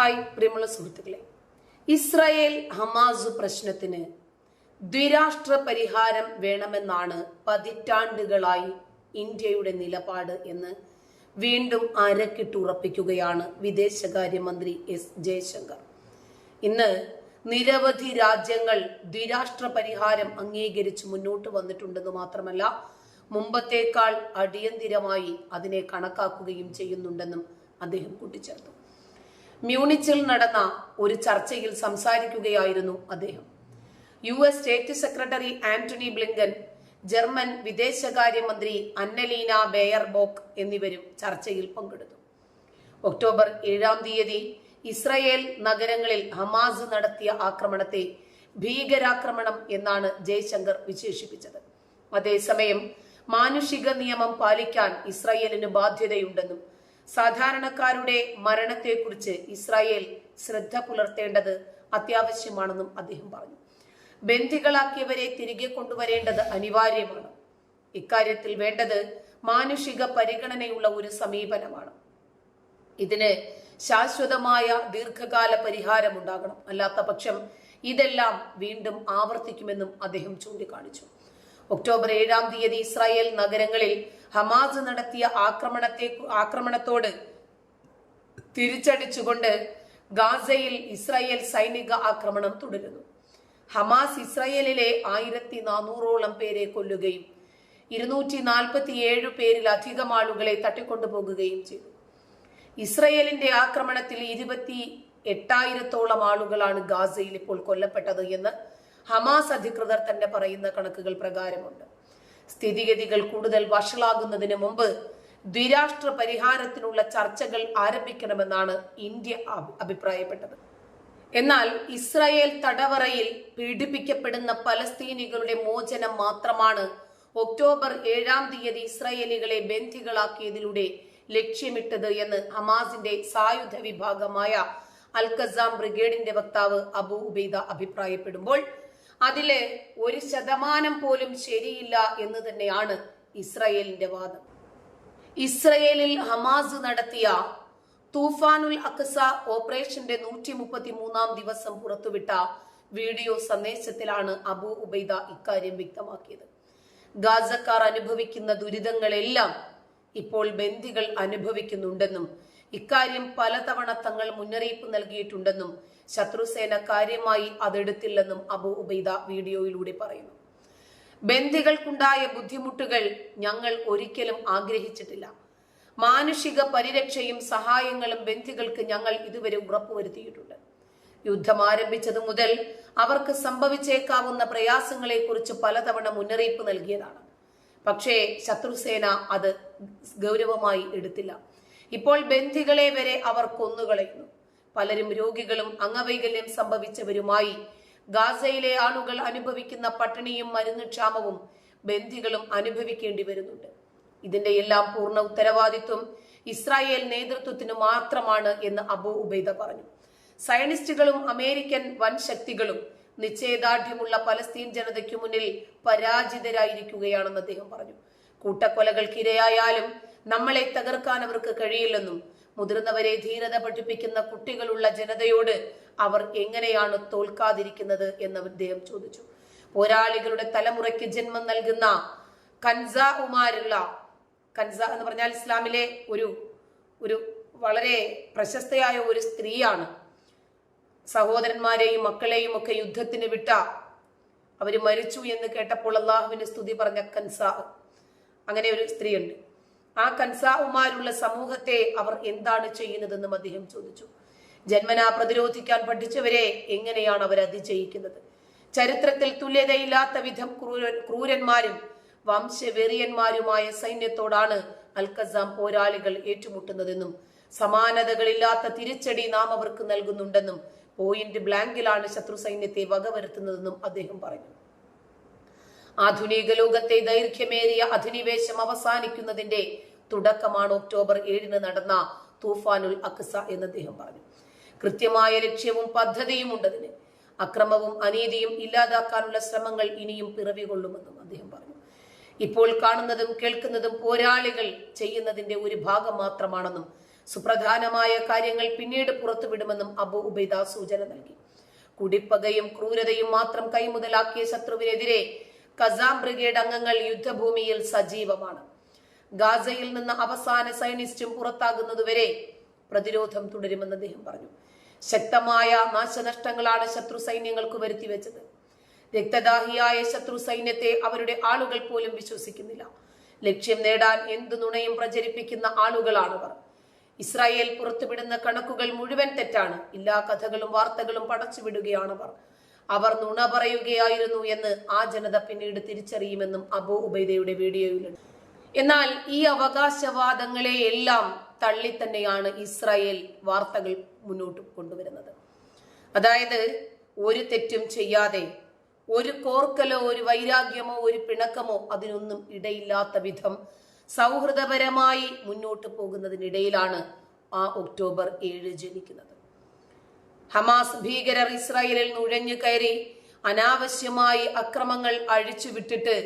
Hi പ്രിയമുള്ള സുഹൃത്തുക്കളെ. Israel Hamas പ്രശ്നത്തിന് ദ്വിരാഷ്ട്ര പരിഹാരം വേണമെന്നാണ് പതിറ്റാണ്ടുകളായി ഇന്ത്യയുടെ നിലപാട് എന്ന് വീണ്ടും അരക്കിട്ടുറപ്പിക്കുകയാണ് വിദേശകാര്യമന്ത്രി എസ് ജയശങ്കർ. ഇന്ന് നിരവധി രാജ്യങ്ങൾ ദ്വിരാഷ്ട്ര പരിഹാരം അംഗീകരിച്ച് മുന്നോട്ട് വന്നിട്ടുണ്ടെന്ന് മാത്രമല്ല മുമ്പത്തേക്കാൾ അടിയന്തിരമായി അതിനെ കണക്കാക്കുകയും ചെയ്യുന്നുണ്ടെന്നും അദ്ദേഹം കൂട്ടിച്ചേർത്തു. മ്യൂണിച്ചിൽ നടന്ന ഒരു ചർച്ചയിൽ സംസാരിക്കുകയായിരുന്നു അദ്ദേഹം. U S state secretary Antony Blinken German വിദേശകാര്യമന്ത്രി അന്നലീന ബെയർബോക്ക് എന്നിവരും ചർച്ചയിൽ പങ്കെടുത്തു. ഒക്ടോബർ ഏഴാം തീയതി ഇസ്രയേൽ നഗരങ്ങളിൽ ഹമാസ് നടത്തിയ ആക്രമണത്തെ ഭീകരാക്രമണം എന്നാണ് ജയശങ്കർ വിശേഷിപ്പിച്ചത്. അതേസമയം മാനുഷിക നിയമം പാലിക്കാൻ ഇസ്രയേലിന് ബാധ്യതയുണ്ടെന്നും സാധാരണക്കാരുടെ മരണത്തെക്കുറിച്ച് ഇസ്രായേൽ ശ്രദ്ധ പുലർത്തേണ്ടത് അത്യാവശ്യമാണെന്നും അദ്ദേഹം പറഞ്ഞു. ബന്ദികളാക്കിയവരെ തിരികെ കൊണ്ടുവരേണ്ടത് അനിവാര്യമാണ്. ഇക്കാര്യത്തിൽ വേണ്ടത് മാനുഷിക പരിഗണനയുള്ള ഒരു സമീപനമാണ്. ഇതിന് ശാശ്വതമായ ദീർഘകാല പരിഹാരം ഉണ്ടാകണം അല്ലാത്ത പക്ഷം ഇതെല്ലാം വീണ്ടും ആവർത്തിക്കുമെന്നും അദ്ദേഹം ചൂണ്ടിക്കാണിച്ചു. ഒക്ടോബർ ഏഴാം തീയതി ഇസ്രായേൽ നഗരങ്ങളിൽ ഹമാസ് നടത്തിയ ആക്രമണത്തെ ആക്രമണത്തോട് തിരിച്ചടിച്ചുകൊണ്ട് ഗാസയിൽ ഇസ്രായേൽ സൈനിക ആക്രമണം തുടരുന്നു. ഹമാസ് ഇസ്രായേലിലെ ആയിരത്തി നാനൂറോളം പേരെ കൊല്ലുകയും ഇരുന്നൂറ്റി നാൽപ്പത്തി ഏഴ് പേരിലധികം ആളുകളെ തട്ടിക്കൊണ്ടുപോകുകയും ചെയ്തു. ഇസ്രയേലിന്റെ ആക്രമണത്തിൽ ഇരുപത്തി എട്ടായിരത്തോളം ആളുകളാണ് ഗാസയിൽ ഇപ്പോൾ കൊല്ലപ്പെട്ടത് എന്ന് ഹമാസ് അധികൃതർ തന്നെ പറയുന്ന കണക്കുകൾ പ്രകാരമുണ്ട്. സ്ഥിതിഗതികൾ കൂടുതൽ വഷളാകുന്നതിന് മുമ്പ് ദ്വിരാഷ്ട്ര പരിഹാരത്തിനുള്ള ചർച്ചകൾ ആരംഭിക്കണമെന്നാണ് ഇന്ത്യ അഭിപ്രായപ്പെട്ടത്. എന്നാൽ ഇസ്രായേൽ തടവറയിൽ പീഡിപ്പിക്കപ്പെടുന്ന പലസ്തീനികളുടെ മോചനം മാത്രമാണ് ഒക്ടോബർ ഏഴാം തീയതി ഇസ്രായേലികളെ ബന്ധികളാക്കിയതിലൂടെ ലക്ഷ്യമിട്ടത് എന്ന് ഹമാസിന്റെ സായുധ വിഭാഗമായ അൽ ഖസാം ബ്രിഗേഡിന്റെ വക്താവ് അബു ഉബൈദ അഭിപ്രായപ്പെടുമ്പോൾ അതിൽ ഒരു ശതമാനം പോലും ശരിയില്ല എന്ന് തന്നെയാണ് ഇസ്രയേലിന്റെ വാദം. ഇസ്രയേലിൽ ഹമാസ് നടത്തിയ തൂഫാനുൽ അക്സ ഓപ്പറേഷന്റെ നൂറ്റി മുപ്പത്തി മൂന്നാം ദിവസം പുറത്തുവിട്ട വീഡിയോ സന്ദേശത്തിലാണ് അബു ഉബൈദ ഇക്കാര്യം വ്യക്തമാക്കിയത്. ഗാസക്കാർ അനുഭവിക്കുന്ന ദുരിതങ്ങളെല്ലാം ഇപ്പോൾ ബന്ദികൾ അനുഭവിക്കുന്നുണ്ടെന്നും ഇക്കാര്യം പലതവണ തങ്ങൾ മുന്നറിയിപ്പ് നൽകിയിട്ടുണ്ടെന്നും ശത്രുസേന കാര്യമായി അതെടുത്തില്ലെന്നും അബു ഉബൈദ വീഡിയോയിലൂടെ പറയുന്നു. ബന്ദികൾക്കുണ്ടായ ബുദ്ധിമുട്ടുകൾ ഞങ്ങൾ ഒരിക്കലും ആഗ്രഹിച്ചിട്ടില്ല. മാനുഷിക പരിരക്ഷയും സഹായങ്ങളും ബന്ധികൾക്ക് ഞങ്ങൾ ഇതുവരെ ഉറപ്പുവരുത്തിയിട്ടുണ്ട്. യുദ്ധം ആരംഭിച്ചതു മുതൽ അവർക്ക് സംഭവിച്ചേക്കാവുന്ന പ്രയാസങ്ങളെക്കുറിച്ച് പലതവണ മുന്നറിയിപ്പ് നൽകിയതാണ്. പക്ഷേ ശത്രുസേന അത് ഗൗരവമായി എടുത്തില്ല. ഇപ്പോൾ ബന്ധികളെ വരെ അവർ കൊന്നുകളയുന്നു. പലരും രോഗികളും അംഗവൈകല്യം സംഭവിച്ചവരുമായി ഗാസയിലെ ആളുകൾ അനുഭവിക്കുന്ന പട്ടിണിയും മരുന്ന് ക്ഷാമവും ബന്ധികളും അനുഭവിക്കേണ്ടി വരുന്നുണ്ട്. ഇതിന്റെ എല്ലാം പൂർണ ഉത്തരവാദിത്വം ഇസ്രായേൽ നേതൃത്വത്തിന് മാത്രമാണ് എന്ന് അബു ഉബൈദ പറഞ്ഞു. സയനിസ്റ്റുകളും അമേരിക്കൻ വൻ ശക്തികളും നിശ്ചയദാർഢ്യമുള്ള പലസ്തീൻ ജനതയ്ക്കു മുന്നിൽ പരാജിതരായിരിക്കുകയാണെന്ന് അദ്ദേഹം പറഞ്ഞു. കൂട്ടക്കൊലകൾക്കിരയായാലും നമ്മളെ തകർക്കാൻ അവർക്ക് കഴിയില്ലെന്നും മുതിർന്നവരെ ധീരത പഠിപ്പിക്കുന്ന കുട്ടികളുള്ള ജനതയോട് അവർ എങ്ങനെയാണ് തോൽക്കാതിരിക്കുന്നത് എന്ന് അദ്ദേഹം ചോദിച്ചു. പോരാളികളുടെ തലമുറയ്ക്ക് ജന്മം നൽകുന്ന കൻസ കൻസ എന്ന് പറഞ്ഞാൽ ഇസ്ലാമിലെ ഒരു ഒരു വളരെ പ്രശസ്തയായ ഒരു സ്ത്രീയാണ്. സഹോദരന്മാരെയും മക്കളെയും ഒക്കെ യുദ്ധത്തിന് വിട്ട അവർ മരിച്ചു എന്ന് കേട്ടപ്പോൾ അള്ളാഹുവിന് സ്തുതി പറഞ്ഞ കൻസ. അങ്ങനെ ഒരു സ്ത്രീയുണ്ട്. ആ കൻസാവുമാരുള്ള സമൂഹത്തെ അവർ എന്താണ് ചെയ്യുന്നതെന്നും അദ്ദേഹം ചോദിച്ചു. ജന്മനാ പ്രതിരോധിക്കാൻ പഠിച്ചവരെ എങ്ങനെയാണ് അവർ അതിജയിക്കുന്നത്? ചരിത്രത്തിൽ തുല്യതയില്ലാത്ത വിധം ക്രൂര ക്രൂരന്മാരും വംശവെറിയന്മാരുമായ സൈന്യത്തോടാണ് അൽക്കസാം പോരാളികൾ ഏറ്റുമുട്ടുന്നതെന്നും സമാനതകളില്ലാത്ത തിരിച്ചടി നാം അവർക്ക് നൽകുന്നുണ്ടെന്നും പോയിന്റ് ബ്ലാങ്കിലാണ് ശത്രു സൈന്യത്തെ വകവരുത്തുന്നതെന്നും അദ്ദേഹം പറഞ്ഞു. ആധുനിക ലോകത്തെ ദൈർഘ്യമേറിയ അധിനിവേശം അവസാനിക്കുന്നതിന്റെ തുടക്കമാണ് ഒക്ടോബർ ഏഴിന് നടന്ന തൂഫാനുൽ അക്സ എന്ന് അദ്ദേഹം പറഞ്ഞു. കൃത്യമായ ലക്ഷ്യവും പദ്ധതിയും ഉണ്ടതിന് അക്രമവും അനീതിയും ഇല്ലാതാക്കാനുള്ള ശ്രമങ്ങൾ ഇനിയും പിറവികൊള്ളുമെന്നും അദ്ദേഹം പറഞ്ഞു. ഇപ്പോൾ കാണുന്നതും കേൾക്കുന്നതും പോരാളികൾ ചെയ്യുന്നതിന്റെ ഒരു ഭാഗം മാത്രമാണെന്നും സുപ്രധാനമായ കാര്യങ്ങൾ പിന്നീട് പുറത്തുവിടുമെന്നും അബു ഉബൈദ സൂചന നൽകി. കുടിപ്പകയും ക്രൂരതയും മാത്രം കൈമുതലാക്കിയ ശത്രുവിനെതിരെ കസാം ബ്രിഗേഡ് അംഗങ്ങൾ യുദ്ധഭൂമിയിൽ സജീവമാണ്. ഗാസയിൽ നിന്ന് അവസാന സൈനിസ്റ്റും പുറത്താകുന്നതുവരെ പ്രതിരോധം തുടരുമെന്ന് അദ്ദേഹം പറഞ്ഞു. ശക്തമായ നാശനഷ്ടങ്ങളാണ് ശത്രു സൈന്യങ്ങൾക്ക് വരുത്തിവെച്ചത്. രക്തദാഹിയായ ശത്രു സൈന്യത്തെ അവരുടെ ആളുകൾ പോലും വിശ്വസിക്കുന്നില്ല. ലക്ഷ്യം നേടാൻ എന്തു നുണയും പ്രചരിപ്പിക്കുന്ന ആളുകളാണവർ. ഇസ്രായേൽ പുറത്തുവിടുന്ന കണക്കുകൾ മുഴുവൻ തെറ്റാണ്. എല്ലാ കഥകളും വാർത്തകളും പടച്ചുവിടുകയാണവർ. അവർ നുണ പറയുകയായിരുന്നു എന്ന് ആ ജനത പിന്നീട് തിരിച്ചറിയുമെന്നും അബു ഉബൈദയുടെ വീഡിയോയിലുണ്ട്. എന്നാൽ ഈ അവകാശവാദങ്ങളെ എല്ലാം തള്ളി തന്നെയാണ് ഇസ്രായേൽ വാർത്തകൾ മുന്നോട്ട് കൊണ്ടുവരുന്നത്. അതായത് ഒരു തെറ്റും ചെയ്യാതെ ഒരു കോർക്കലോ ഒരു വൈരാഗ്യമോ ഒരു പിണക്കമോ അതിനൊന്നും ഇടയില്ലാത്ത വിധം സൗഹൃദപരമായി മുന്നോട്ട് പോകുന്നതിനിടയിലാണ് ആ ഒക്ടോബർ ഏഴ് ജനിക്കുന്നത്. ഹമാസ് ഭീകരർ ഇസ്രായേലിൽ നുഴഞ്ഞു കയറി അനാവശ്യമായി അക്രമങ്ങൾ അഴിച്ചുവിട്ടിട്ട്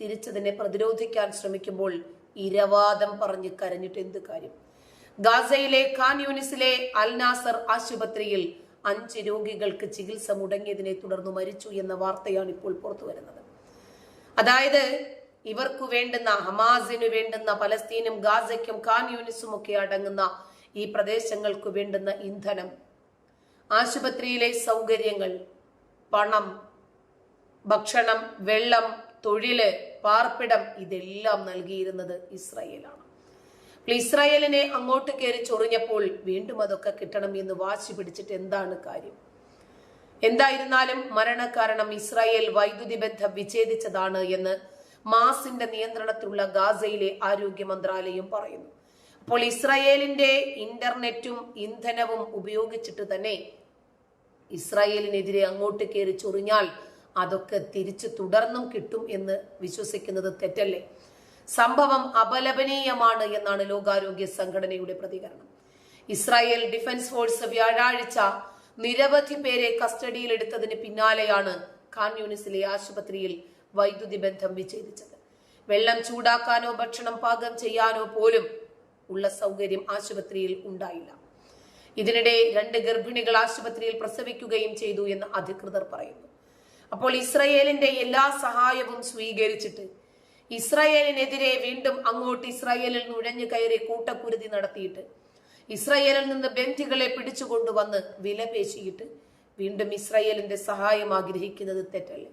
തിരിച്ചതിനെ പ്രതിരോധിക്കാൻ ശ്രമിക്കുമ്പോൾ ഇരവാദം പറഞ്ഞ് കരഞ്ഞിട്ട് എന്ത് കാര്യം? ഗാസയിലെ ഖാൻ യൂണിസിലെ അൽനാസർ ആശുപത്രിയിൽ അഞ്ച് രോഗികൾക്ക് ചികിത്സ മുടങ്ങിയതിനെ തുടർന്ന് മരിച്ചു എന്ന വാർത്തയാണ് ഇപ്പോൾ പുറത്തു വരുന്നത്. അതായത് ഇവർക്ക് വേണ്ടുന്ന ഹമാസിന് വേണ്ടുന്ന പലസ്തീനും ഗാസയ്ക്കും ഖാൻ യൂണിസും ഒക്കെ അടങ്ങുന്ന ഈ പ്രദേശങ്ങൾക്ക് വേണ്ടുന്ന ഇന്ധനം ആശുപത്രിയിലെ സൗകര്യങ്ങൾ. പണം ഭക്ഷണം വെള്ളം തൊഴിൽ പാർപ്പിടം ഇതെല്ലാം നൽകിയിരുന്നത് ഇസ്രായേലാണ്. ഇസ്രായേലിനെ അങ്ങോട്ട് കയറി ചൊറിഞ്ഞപ്പോൾ വീണ്ടും അതൊക്കെ കിട്ടണം എന്ന് വാശി പിടിച്ചിട്ട് എന്താണ് കാര്യം? എന്തായിരുന്നാലും മരണകാരണം ഇസ്രായേൽ വൈദ്യുതി ബന്ധം വിച്ഛേദിച്ചതാണ് എന്ന് മാസിന്റെ നിയന്ത്രണത്തിലുള്ള ഗാസയിലെ ആരോഗ്യ മന്ത്രാലയം പറയുന്നു. അപ്പോൾ ഇസ്രായേലിന്റെ ഇന്റർനെറ്റും ഇന്ധനവും ഉപയോഗിച്ചിട്ട് തന്നെ ഇസ്രായേലിനെതിരെ അങ്ങോട്ട് കയറി ചൊറിഞ്ഞാൽ അതൊക്കെ തിരിച്ചു തുടർന്നും കിട്ടും എന്ന് വിശ്വസിക്കുന്നത് തെറ്റല്ലേ? സംഭവം അപലപനീയമാണ് എന്നാണ് ലോകാരോഗ്യ സംഘടനയുടെ പ്രതികരണം. ഇസ്രായേൽ ഡിഫൻസ് ഫോഴ്സ് വ്യാഴാഴ്ച നിരവധി പേരെ കസ്റ്റഡിയിലെടുത്തതിന് പിന്നാലെയാണ് ഖാൻ യൂണിസിലെ ആശുപത്രിയിൽ വൈദ്യുതി ബന്ധം വിച്ഛേദിച്ചത്. വെള്ളം ചൂടാക്കാനോ ഭക്ഷണം പാകം ചെയ്യാനോ പോലും ഉള്ള സൗകര്യം ആശുപത്രിയിൽ ഉണ്ടായില്ല. ഇതിനിടെ രണ്ട് ഗർഭിണികൾ ആശുപത്രിയിൽ പ്രസവിക്കുകയും ചെയ്തു എന്ന് അധികൃതർ പറയുന്നു. അപ്പോൾ ഇസ്രയേലിന്റെ എല്ലാ സഹായവും സ്വീകരിച്ചിട്ട് ഇസ്രായേലിനെതിരെ വീണ്ടും അങ്ങോട്ട് ഇസ്രായേലിൽ നുഴഞ്ഞു കയറി കൂട്ടക്കുരുതി നടത്തിയിട്ട് ഇസ്രായേലിൽ നിന്ന് ബന്ധികളെ പിടിച്ചുകൊണ്ടുവന്ന് വിലപേശിയിട്ട് വീണ്ടും ഇസ്രായേലിന്റെ സഹായം ആഗ്രഹിക്കുന്നത് തെറ്റല്ലേ?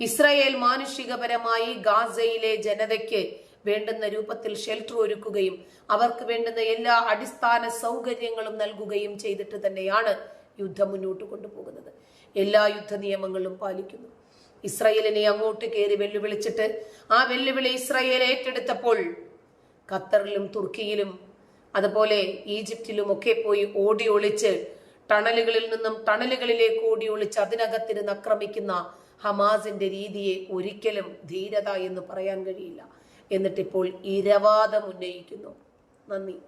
ഇസ്രായേൽ മാനുഷികപരമായി ഗാസയിലെ ജനതയ്ക്ക് വേണ്ടുന്ന രൂപത്തിൽ ഷെൽട്ടർ ഒരുക്കുകയും അവർക്ക് വേണ്ടുന്ന എല്ലാ അടിസ്ഥാന സൗകര്യങ്ങളും നൽകുകയും ചെയ്തിട്ട് തന്നെയാണ് യുദ്ധം മുന്നോട്ട് കൊണ്ടുപോകുന്നത്. എല്ലാ യുദ്ധ നിയമങ്ങളും പാലിക്കുന്നു. ഇസ്രയേലിനെ അങ്ങോട്ട് കയറി വെല്ലുവിളിച്ചിട്ട് ആ വെല്ലുവിളി ഇസ്രയേൽ ഏറ്റെടുത്തപ്പോൾ ഖത്തറിലും തുർക്കിയിലും അതുപോലെ ഈജിപ്തിലും ഒക്കെ പോയി ഓടി ഒളിച്ച് ടണലുകളിൽ നിന്നും ടണലുകളിലേക്ക് ഓടി ഒളിച്ച് അതിനകത്തിരുന്ന് ആക്രമിക്കുന്ന ഹമാസിന്റെ രീതിയെ ഒരിക്കലും ധീരത എന്ന് പറയാൻ കഴിയില്ല. എന്നിട്ടിപ്പോൾ ഇരവാദം ഉന്നയിക്കുന്നു. നന്ദി.